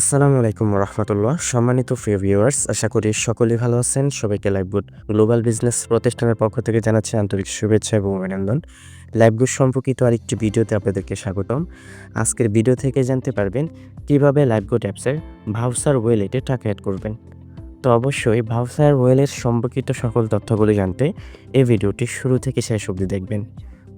আসসালামু আলাইকুম রহমতুল্লাহ সম্মানিত প্রিয় ভিউয়ার্স আশা করি সকলেই ভালো আছেন। সবাইকে লাইভগুড গ্লোবাল বিজনেস প্রতিষ্ঠানের পক্ষ থেকে জানাচ্ছি আন্তরিক শুভেচ্ছা এবং অভিনন্দন। লাইভগুড সম্পর্কিত আরেকটি ভিডিওতে আপনাদেরকে স্বাগতম। আজকের ভিডিও থেকে জানতে পারবেন কীভাবে লাইভগুড অ্যাপসের ভাউসার ওয়েলেটে টাকা অ্যাড করবেন। তো অবশ্যই ভাউসার ওয়েলের সম্পর্কিত সকল তথ্যগুলি জানতে এই ভিডিওটি শুরু থেকে শেষ অবধি দেখবেন।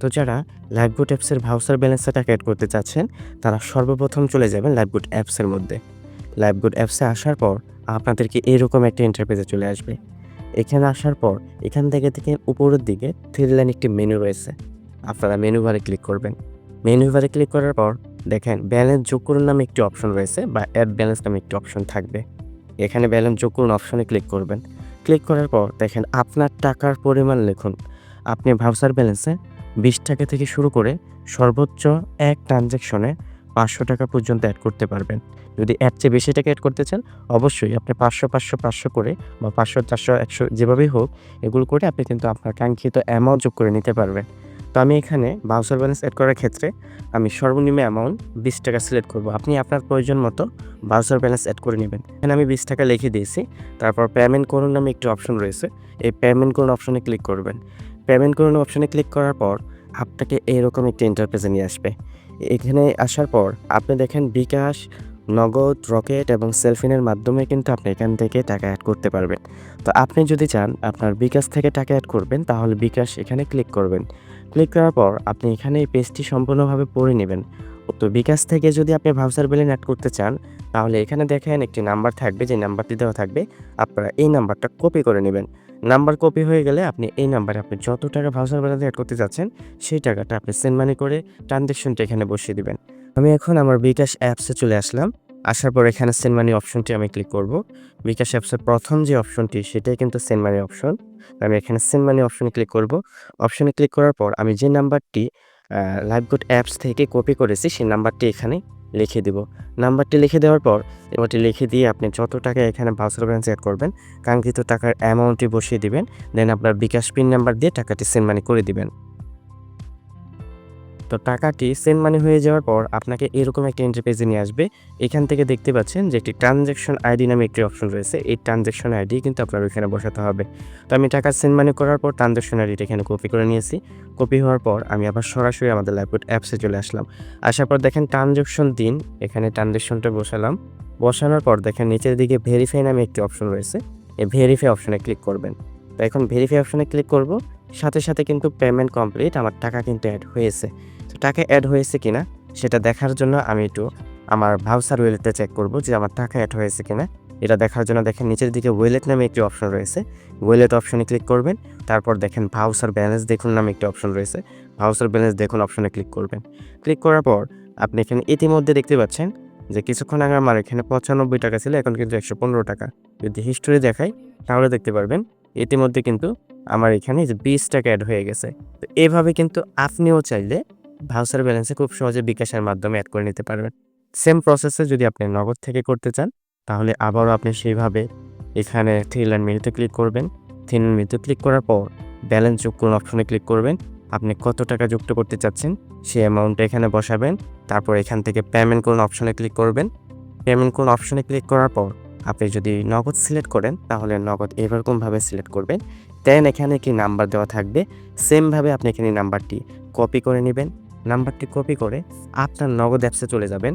তো যারা লাইভগুড অ্যাপসের ভাউসার ব্যালেন্সে টাকা অ্যাড করতে চাচ্ছেন, তারা সর্বপ্রথম চলে যাবেন লাইভগুড অ্যাপসের মধ্যে। লাইভগুড অ্যাপসে আসার পর আপনাদেরকে এরকম একটা ইন্টারফেসে চলে আসবে। এখানে আসার পর এখান থেকে থেকে উপরের দিকে থ্রি লাইন একটি মেনু রয়েছে। আপনারা মেনু বারে ক্লিক করবেন। মেনু বারে ক্লিক করার পর দেখেন ব্যালেন্স যোগ করুন নামে একটি অপশন রয়েছে বা অ্যাড ব্যালেন্স নামে একটি অপশন থাকবে। এখানে ব্যালেন্স যোগ করুন অপশনে ক্লিক করবেন। ক্লিক করার পর দেখেন আপনার টাকার পরিমাণ লিখুন। আপনি ভাউসার ব্যালেন্সে বিশ টাকা থেকে শুরু করে সর্বোচ্চ এক ট্রানজ্যাকশনে পাঁচশো টাকা পর্যন্ত অ্যাড করতে পারবেন। যদি এর চেয়ে বেশি টাকা অ্যাড করতে চান, অবশ্যই আপনি পাঁচশো পাঁচশো পাঁচশো করে বা পাঁচশো, চারশো, একশো যেভাবেই হোক, এগুলো করে আপনি কিন্তু আপনার কাঙ্ক্ষিত অ্যামাউন্ট যোগ করে নিতে পারবেন। তো আমি এখানে বাউসার ব্যালেন্স অ্যাড করার ক্ষেত্রে আমি সর্বনিম্ন অ্যামাউন্ট বিশ টাকা সিলেক্ট করব। আপনি আপনার প্রয়োজন মতো বাউসার ব্যালেন্স অ্যাড করে নেবেন। এখানে আমি বিশ টাকা লিখে দিয়েছি। তারপর পেমেন্ট করুন নামে একটি অপশন রয়েছে। এই পেমেন্ট করুন অপশনে ক্লিক করবেন। পেমেন্ট করুন অপশানে ক্লিক করার পর আপনাকে এরকম একটি ইন্টারপ্রেজে নিয়ে আসবে। এখানে আসার পর আপনি দেখেন বিকাশ, নগদ, রকেট এবং সেলফিনের মাধ্যমে কিন্তু আপনি এখান থেকে টাকা অ্যাড করতে পারবেন। তো আপনি যদি চান আপনার বিকাশ থেকে টাকা অ্যাড করবেন তাহলে বিকাশ এখানে ক্লিক করবেন। ক্লিক করার পর আপনি এখানে এই পেজটি সম্পূর্ণভাবে পড়ে নেবেন। তো বিকাশ থেকে যদি আপনি ভাউচার বিলিং অ্যাড করতে চান তাহলে এখানে দেখেন একটি নাম্বার থাকবে, যে নাম্বারটি দেওয়া থাকবে, আপনারা এই নাম্বারটা কপি করে নেবেন। নাম্বার কপি হয়ে গেলে আপনি এই নাম্বারে আপনি যত টাকা ভাউচার ব্যালেন্স অ্যাড করতে যাচ্ছেন, সেই টাকাটা আপনি সেন্ড মানি করে ট্রানজ্যাকশনটা এখানে বসিয়ে দিবেন। আমি এখন আমার বিকাশ অ্যাপসে চলে আসলাম। আসার পর এখানে সেন্ড মানি অপশনটি আমি ক্লিক করব। বিকাশ অ্যাপসের প্রথম যে অপশনটি সেটাই কিন্তু সেন্ড মানি অপশন আমি এখানে সেন্ড মানি অপশনে ক্লিক করব। অপশনে ক্লিক করার পর আমি যে নাম্বারটি লাইভগুড অ্যাপস থেকে কপি করেছি, সেই নাম্বারটি এখানে লিখে দেব। নাম্বারটি লিখে দেওয়ার পর এবারটি লিখে দিয়ে আপনি যত টাকা এখানে ভাউচার ব্যালেন্স অ্যাড করবেন, কাঙ্ক্ষিত টাকার অ্যামাউন্টটি বসিয়ে দিবেন দেন আপনার বিকাশ পিন নাম্বার দিয়ে টাকাটি সেন্ড মানি করে দিবেন। তো টাকাটি সেন্ড মানি হয়ে যাওয়ার পর আপনাকে এরকম একটা ইন্টারপেজে নিয়ে আসবে। এখান থেকে দেখতে পাচ্ছেন যে একটি ট্রানজ্যাকশন আইডি নামে একটি অপশন রয়েছে। এই ট্রানজ্যাকশন আইডি কিন্তু আপনার ওইখানে বসাতে হবে। তো আমি টাকা সেন্ড মানি করার পর ট্রানজ্যাকশন আইডিটা এখানে কপি করে নিয়েছি। কপি হওয়ার পর আমি আবার সরাসরি আমাদের ল্যাপটপ অ্যাপসে চলে আসলাম। আসার পর দেখেন ট্রানজ্যাকশন দিন। এখানে ট্রানজ্যাকশনটা বসালাম। বসানোর পর দেখেন নিচের দিকে ভেরিফাই নামে একটি অপশন রয়েছে। এই ভেরিফাই অপশনে ক্লিক করবেন। তো এখন ভেরিফাই অপশনে ক্লিক করব। সাথে সাথে কিন্তু পেমেন্ট কমপ্লিট আমার টাকা কিন্তু অ্যাড হয়েছে। টাকা অ্যাড হয়েছে কিনা, সেটা দেখার জন্য আমি একটু আমার ভাউসার ওয়েলেটে চেক করব যে আমার টাকা অ্যাড হয়েছে কিনা। এটা দেখার জন্য দেখেন নিচের দিকে ওয়েলেট নামে একটি অপশন রয়েছে। ওয়েলেট অপশনে ক্লিক করবেন, তারপর দেখেন ভাউসার ব্যালেন্স দেখুন নামে একটি অপশন রয়েছে। ভাউসার ব্যালেন্স দেখুন অপশনে ক্লিক করবেন। ক্লিক করার পর আপনি এখানে ইতিমধ্যে দেখতে পাচ্ছেন যে কিছুক্ষণ আগে আমার এখানে পঁচানব্বই টাকা ছিল, এখন কিন্তু একশো পনেরো টাকা। যদি হিস্টোরি দেখাই, তাহলে দেখতে পারবেন ইতিমধ্যে কিন্তু আমার এখানে যে বিশ টাকা অ্যাড হয়ে গেছে। তো এভাবে কিন্তু আপনিও চাইলে ভাউচার ব্যালেন্সে খুব সহজে বিকাশের মাধ্যমে অ্যাড করে নিতে পারবেন। সেম প্রসেসে যদি আপনি নগদ থেকে করতে চান, তাহলে আবারও আপনি সেইভাবে এখানে থ্রি লাইন মেনুতে ক্লিক করবেন। থ্রি লাইন মেনুতে ক্লিক করার পর ব্যালেন্স যোগ করুন অপশনে ক্লিক করবেন। আপনি কত টাকা যুক্ত করতে চাচ্ছেন সেই অ্যামাউন্টটা এখানে বসাবেন। তারপর এখান থেকে পেমেন্ট করুন অপশনে ক্লিক করবেন। পেমেন্ট করুন অপশনে ক্লিক করার পর আপনি যদি নগদ সিলেক্ট করেন, তাহলে নগদ এরকমভাবে সিলেক্ট করবেন। দেন এখানে কি নাম্বার দেওয়া থাকবে। সেমভাবে আপনি এখানে নাম্বারটি কপি করে নেবেন। নাম্বারটি কপি করে আপনার নগদ অ্যাপসে চলে যাবেন।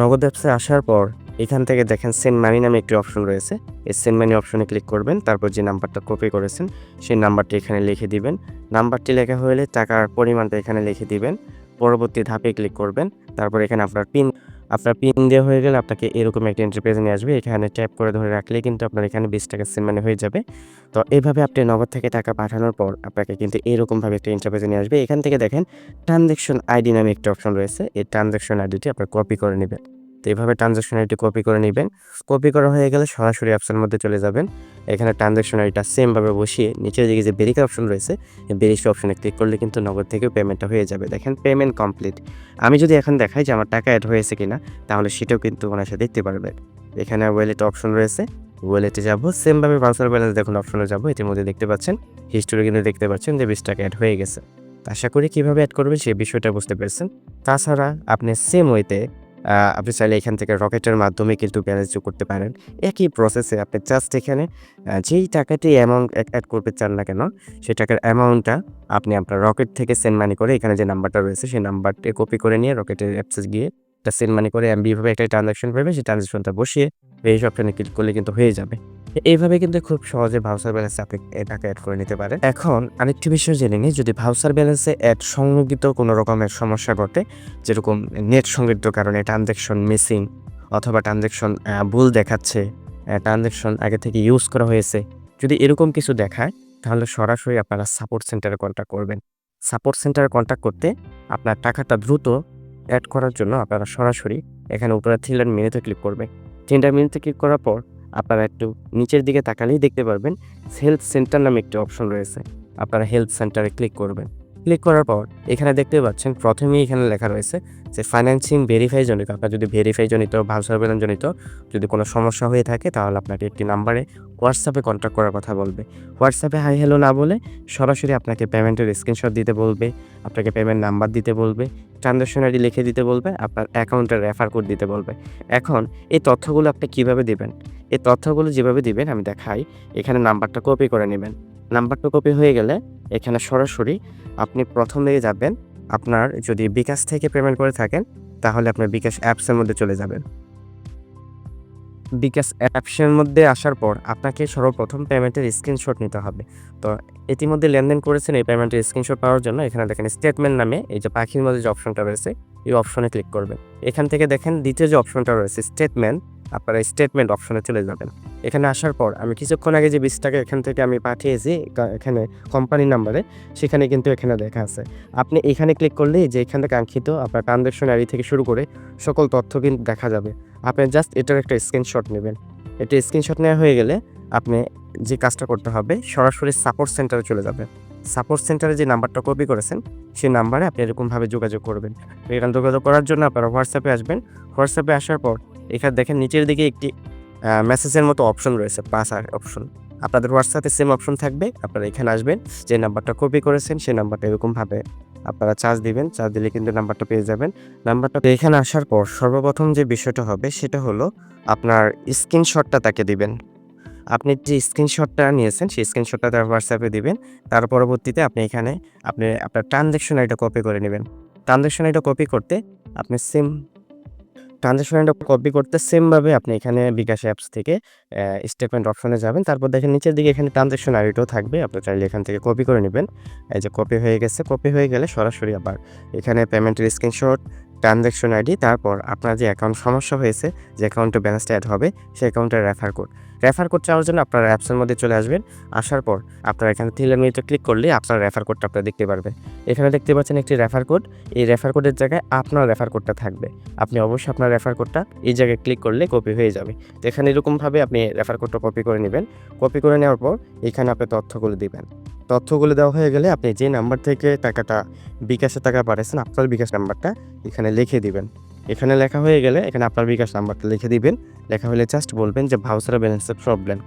নগদ অ্যাপসে আসার পর এখান থেকে দেখেন সেন্ড মানি নামে একটি অপশন রয়েছে। এই সেন্ড মানি অপশনে ক্লিক করবেন, তারপর যে নাম্বারটা কপি করেছেন সেই নাম্বারটি এখানে লিখে দিবেন। নাম্বারটি লেখা হলে টাকার পরিমাণটা এখানে লিখে দিবেন। পরবর্তী ধাপে ক্লিক করবেন, তারপর এখানে আপনার পিন আপনার পিন দেওয়া হয়ে গেলে আপনাকে এরকম একটা ইন্টারপ্রেজে নিয়ে আসবে। এখানে ট্যাপ করে ধরে রাখলে কিন্তু আপনার এখানে বিশ টাকা সেন্ড মানে হয়ে যাবে। তো এইভাবে আপনি নগদ থেকে টাকা পাঠানোর পর আপনাকে কিন্তু এরকমভাবে একটা ইন্টারপ্রেজে নিয়ে আসবে। এখান থেকে দেখেন ট্রানজ্যাকশন আইডি নামে একটা অপশন রয়েছে। এই ট্রানজ্যাকশন আইডিটি আপনার কপি করে নেবেন। তো এইভাবে ট্রানজ্যাকশন আইডি কপি করে নেবেন। কপি করা হয়ে গেলে সরাসরি অপশনের মধ্যে চলে যাবেন। এখানে ট্রানজ্যাকশন আইডিটা সেমভাবে বসিয়ে নিচের দিকে যে বেরিকা অপশন রয়েছে বেরিকা অপশনে ক্লিক করলে কিন্তু নগদ থেকেও পেমেন্টটা হয়ে যাবে। দেখেন পেমেন্ট কমপ্লিট আমি যদি এখন দেখাই যে আমার টাকা অ্যাড হয়েছে কিনা, তাহলে সেটাও কিন্তু ওনার সাথে দেখতে পারবেন এখানে ওয়েলেট অপশন রয়েছে। ওয়েলেটে যাব সেমভাবে ভাউচার ব্যালেন্স দেখুন অপশনে যাব। মধ্যে দেখতে পাচ্ছেন হিস্টোরি কিন্তু দেখতে পাচ্ছেন যে বিশ টাকা অ্যাড হয়ে গেছে। আশা করি কীভাবে অ্যাড করবেন সেই বিষয়টা বুঝতে পেরেছেন। তাছাড়া আপনি সেম ওয়েতে আপনি চাইলে এখান থেকে রকেটের মাধ্যমে কিন্তু ব্যালেন্স যোগ করতে পারেন। একই প্রসেসে আপনি জাস্ট এখানে যেই টাকাটি অ্যামাউন্ট অ্যাড করতে চান না কেন সেই টাকার অ্যামাউন্টটা আপনি আপনার রকেট থেকে সেন্ড মানি করে, এখানে যে নাম্বারটা রয়েছে, সেই নাম্বারটি কপি করে নিয়ে রকেটের অ্যাপসে গিয়ে একটা সেন্ড মানি করে এমবিভাবে একটা ট্রানজাকশন পাবে সেই ট্রানজাকশনটা বসিয়ে এই অপশনে ক্লিক করলে কিন্তু হয়ে যাবে। এইভাবে কিন্তু খুব সহজে ভাউচার ব্যালেন্সে আপনি টাকা অ্যাড করে নিতে পারেন। এখন আরেকটি বিষয় জেনে নিই, যদি ভাউচার ব্যালেন্সে অ্যাড সংযোগিত কোনো রকমের সমস্যা ঘটে, যেরকম নেট সংযুক্ত কারণে ট্রানজ্যাকশন মিসিং অথবা ট্রানজ্যাকশন ভুল দেখাচ্ছে ট্রানজ্যাকশন আগে থেকে ইউজ করা হয়েছে, যদি এরকম কিছু দেখায়, তাহলে সরাসরি আপনারা সাপোর্ট সেন্টারে কন্ট্যাক্ট করবেন। সাপোর্ট সেন্টারে কন্ট্যাক্ট করতে আপনার টাকাটা দ্রুত অ্যাড করার জন্য আপনারা সরাসরি এখানে উপরে থ্রিলার মেনুতে ক্লিক করবেন। তিনটা মেনুতে ক্লিক করার পর আপনারা একটু নিচের দিকে তাকালেই দেখতে পারবেন হেলথ সেন্টার নামে একটি অপশন রয়েছে। আপনারা হেলথ সেন্টারে ক্লিক করবেন। ক্লিক করার পর এখানে দেখতে পাচ্ছেন প্রথমেই এখানে লেখা রয়েছে যে ফাইন্যান্সিং ভেরিফাই জনিত আপনার যদি ভেরিফাই জনিত ভাউচার জনিত যদি কোনো সমস্যা হয়ে থাকে, তাহলে আপনাকে একটি নাম্বারে হোয়াটসঅ্যাপে কন্ট্যাক্ট করার কথা বলবে। হোয়াটসঅ্যাপে হাই হ্যালো না বলে সরাসরি আপনাকে পেমেন্টের স্ক্রিনশট দিতে বলবে, আপনাকে পেমেন্ট নাম্বার দিতে বলবে ট্রানজ্যাকশন আইডি লিখে দিতে বলবে, আপনার অ্যাকাউন্টের রেফার কোড দিতে বলবে। এখন এই তথ্যগুলো আপনি কীভাবে দিবেন? এই তথ্যগুলো যেভাবে দিবেন, আমি দেখাই। এখানে নাম্বারটা কপি করে নেবেন। নাম্বারটা কপি হয়ে গেলে এখানে সরাসরি আপনি প্রথম দিকে যাবেন। আপনার যদি বিকাশ থেকে পেমেন্ট করে থাকেন, তাহলে আপনার বিকাশ অ্যাপসের মধ্যে চলে যাবেন। বিকাশ অ্যাপসের মধ্যে আসার পর আপনাকে সর্বপ্রথম পেমেন্টের স্ক্রিনশট নিতে হবে। তো ইতিমধ্যে লেনদেন করেছেন, এই পেমেন্টের স্ক্রিনশট পাওয়ার জন্য এখানে দেখেন স্টেটমেন্ট নামে এই যে পাখির মধ্যে যে অপশনটা রয়েছে, এই অপশনে ক্লিক করবেন। এখান থেকে দেখেন দ্বিতীয় যে অপশনটা রয়েছে স্টেটমেন্ট আপনারা স্টেটমেন্ট অপশনে চলে যাবেন। এখানে আসার পর আমি কিছুক্ষণ আগে যে বিশ টাকা এখান থেকে আমি পাঠিয়েছি এখানে কোম্পানির নাম্বারে সেখানে কিন্তু এখানে দেখা আছে। আপনি এখানে ক্লিক করলেই যে এখানে কাঙ্ক্ষিত আপনার ট্রানজ্যাকশন আইডি থেকে শুরু করে সকল তথ্য কিন্তু দেখা যাবে। আপনি জাস্ট এটার একটা স্ক্রিনশট নেবেন। এটা স্ক্রিনশট নেওয়া হয়ে গেলে আপনি যে কাজটা করতে হবে, সরাসরি সাপোর্ট সেন্টারে চলে যাবেন সাপোর্ট সেন্টারে যে নাম্বারটা কপি করেছেন, সেই নাম্বারে আপনি এরকমভাবে যোগাযোগ করবেন। এখানে যোগাযোগ করার জন্য আপনারা হোয়াটসঅ্যাপে আসবেন। হোয়াটসঅ্যাপে আসার পর এখানে দেখেন নিচের দিকে একটি মেসেজের মতো অপশন রয়েছে পাস আর অপশন আপনাদের হোয়াটসঅ্যাপে সেম অপশন থাকবে, আপনারা এখানে আসবেন, যে নাম্বারটা কপি করেছেন, সেই নাম্বারটা এরকমভাবে আপনারা চার্জ দিবেন চার্জ দিলে কিন্তু নাম্বারটা পেয়ে যাবেন। নাম্বারটা এখানে আসার পর সর্বপ্রথম যে বিষয়টা হবে, সেটা হলো আপনার স্ক্রিনশটটা তাকে দিবেন। আপনি যে স্ক্রিনশটটা নিয়েছেন, সেই স্ক্রিনশটটা তার হোয়াটসঅ্যাপে দিবেন, তার পরবর্তীতে আপনি এখানে আপনি আপনার ট্রানজ্যাকশন আইটা কপি করে নেবেন। ট্রানজ্যাকশন আইটা কপি করতে আপনি সেম ট্রানজ্যাকশন আইটা কপি করতে সেমভাবে আপনি এখানে বিকাশ অ্যাপস থেকে স্টেটমেন্ট অপশনে যাবেন। তারপর দেখেন নিচের দিকে এখানে ট্রানজ্যাকশন আইডিটাও থাকবে। আপনি চাইলে এখান থেকে কপি করে নেবেন। এই যে কপি হয়ে গেছে কপি হয়ে গেলে সরাসরি আবার এখানে পেমেন্টের স্ক্রিনশট ট্রানজ্যাকশন আইডি তারপর আপনার যে অ্যাকাউন্ট সমস্যা হয়েছে, যে অ্যাকাউন্টে ব্যালেন্সটা অ্যাড হবে, সেই অ্যাকাউন্টের রেফার কোড রেফার কোড চাওয়ার জন্য আপনার অ্যাপসের মধ্যে চলে আসবেন। আসার পর আপনার এখানে থ্রিলার মিনিটে ক্লিক করলে আপনার রেফার কোডটা আপনারা দেখতে পারবেন। এখানে দেখতে পাচ্ছেন একটি রেফার কোড এই রেফার কোডের জায়গায় আপনার রেফার কোডটা থাকবে। আপনি অবশ্যই আপনার রেফার কোডটা এই জায়গায় ক্লিক করলে কপি হয়ে যাবে। তো এখানে এরকমভাবে আপনি রেফার কোডটা কপি করে নেবেন। কপি করে নেওয়ার পর এখানে আপনি তথ্যগুলো দিবেন। তথ্যগুলো দেওয়া হয়ে গেলে আপনি যে নাম্বার থেকে টাকাটা বিকাশে টাকা পাঠিয়েছেন আপনার বিকাশ নাম্বারটা এখানে লিখে দিবেন। এখানে লেখা হয়ে গেলে এখানে আপনার বিকাশ নাম্বারটা লিখে দিবেন। লেখা হলে জাস্ট বলবেন যে ভাউচার ব্যালেন্সের প্রবলেম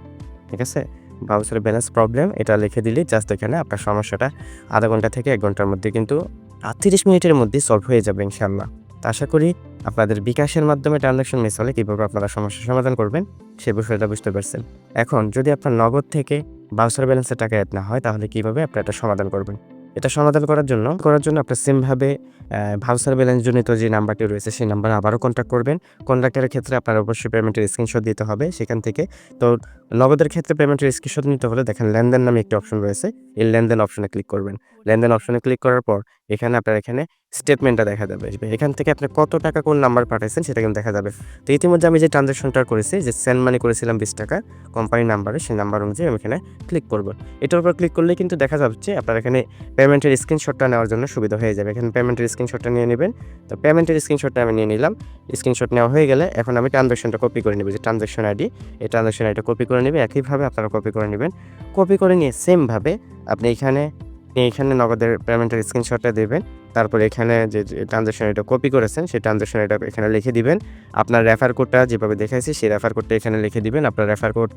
ঠিক আছে? ভাউচার ব্যালেন্স প্রবলেম এটা লিখে দিলে জাস্ট এখানে আপনার সমস্যাটা আধা ঘণ্টা থেকে এক ঘণ্টার মধ্যে কিন্তু তিরিশ মিনিটের মধ্যে সলভ হয়ে যাবে ইনশাল্লাহ আশা করি আপনাদের বিকাশের মাধ্যমে ট্রানজাকশন মিস হলে কীভাবে আপনারা সমস্যার সমাধান করবেন, সে বিষয়টা বুঝতে পারছেন। এখন যদি আপনার নগদ থেকে ভাউচার ব্যালেন্সের টাকা অ্যাড না হয়, তাহলে কীভাবে আপনারা এটা সমাধান করবেন? এটা সমাধান করার জন্য করার জন্য আপনার সেমভাবে ভাউচার ব্যালেন্স জনিত যে নাম্বারটি রয়েছে সেই নাম্বারে আবারও কন্ট্যাক্ট করবেন। কন্ট্যাক্টের ক্ষেত্রে আপনার অবশ্যই পেমেন্টের স্ক্রিনশট দিতে হবে সেখান থেকে। তো নগদের ক্ষেত্রে পেমেন্টের স্ক্রিনশট নিতে হলে দেখেন লেনদেন নামে একটি অপশন রয়েছে। এই লেনদেন অপশনে ক্লিক করবেন। লেনদেন অপশনে ক্লিক করার পর এখানে আপনার এখানে স্টেটমেন্টটা দেখা যাবে। এখান থেকে আপনি কত টাকা কোন নাম্বার পাঠাইছেন সেটা কিন্তু দেখা যাবে। তো ইতিমধ্যে আমি যে ট্রানজাকশনটা করেছি, যে সেন্ড মানি করেছিলাম বিশ টাকা কোম্পানি নাম্বারে সেই নাম্বার অনুযায়ী আমি এখানে ক্লিক করব। এটার উপর ক্লিক করলে কিন্তু দেখা যাচ্ছে আপনার এখানে পেমেন্টের স্ক্রিনশটটা নেওয়ার জন্য সুবিধা হয়ে যাবে। এখানে পেমেন্টের স্ক্রিনশটটা নিয়ে নেবেন। তো পেমেন্টের স্ক্রিনশটটা আমি নিয়ে নিলাম। স্ক্রিনশট নেওয়া হয়ে গেলে এখন আমি ট্রানজাকশনটা কপি করে নেব। যে ট্রানজাকশন আইডি এই ট্রানজাকশন আইডিটা কপি করে নেবে। একইভাবে আপনারা কপি করে নেবেন। কপি করে নিয়ে সেমভাবে আপনি এখানে এখানে নগদের পেমেন্টের স্ক্রিনশটটা দেবেন। তারপর এখানে যে ট্রানজ্যাকশন এটা কপি করেছেন, সেই ট্রানজাকশন এটা এখানে লিখে দিবেন। আপনার রেফার কোডটা যেভাবে দেখাইছি, সেই রেফার কোডটা এখানে লিখে দিবেন। আপনার রেফার কোড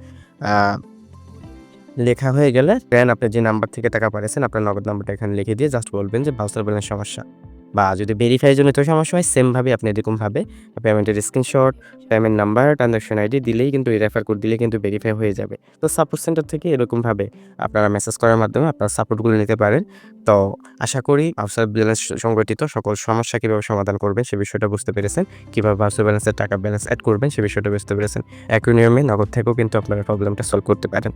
লেখা হয়ে গেলে দেন আপনি যে নাম্বার থেকে টাকা পাঠিয়েছেন আপনার নগদ নাম্বারটা এখানে লিখে দিয়ে জাস্ট বলবেন যে ভাউচার ব্যালেন্স সমস্যা। বা যদি ভেরিফাই তো সমস্যা হয় সেমভাবে আপনি এরকমভাবে পেমেন্টের screenshot payment number transaction ID দিলেই কিন্তু রেফার কোড দিলেই কিন্তু ভেরিফাই হয়ে যাবে। তো সাপোর্ট সেন্টার থেকে এরকমভাবে আপনারা মেসেজ করার মাধ্যমে আপনারা সাপোর্টগুলো নিতে পারেন। তো আশা করি আউটসাইড ব্যালেন্স সংগঠিত সকল সমস্যা কীভাবে সমাধান করবেন সে বিষয়টা বুঝতে পেরেছেন। কীভাবে আউটসাইড ব্যালেন্সের টাকা ব্যালেন্স অ্যাড করবেন সে বিষয়টা বুঝতে পেরেছেন। একই নিয়মে নগদ থেকেও কিন্তু আপনারা প্রবলেমটা সলভ করতে পারেন।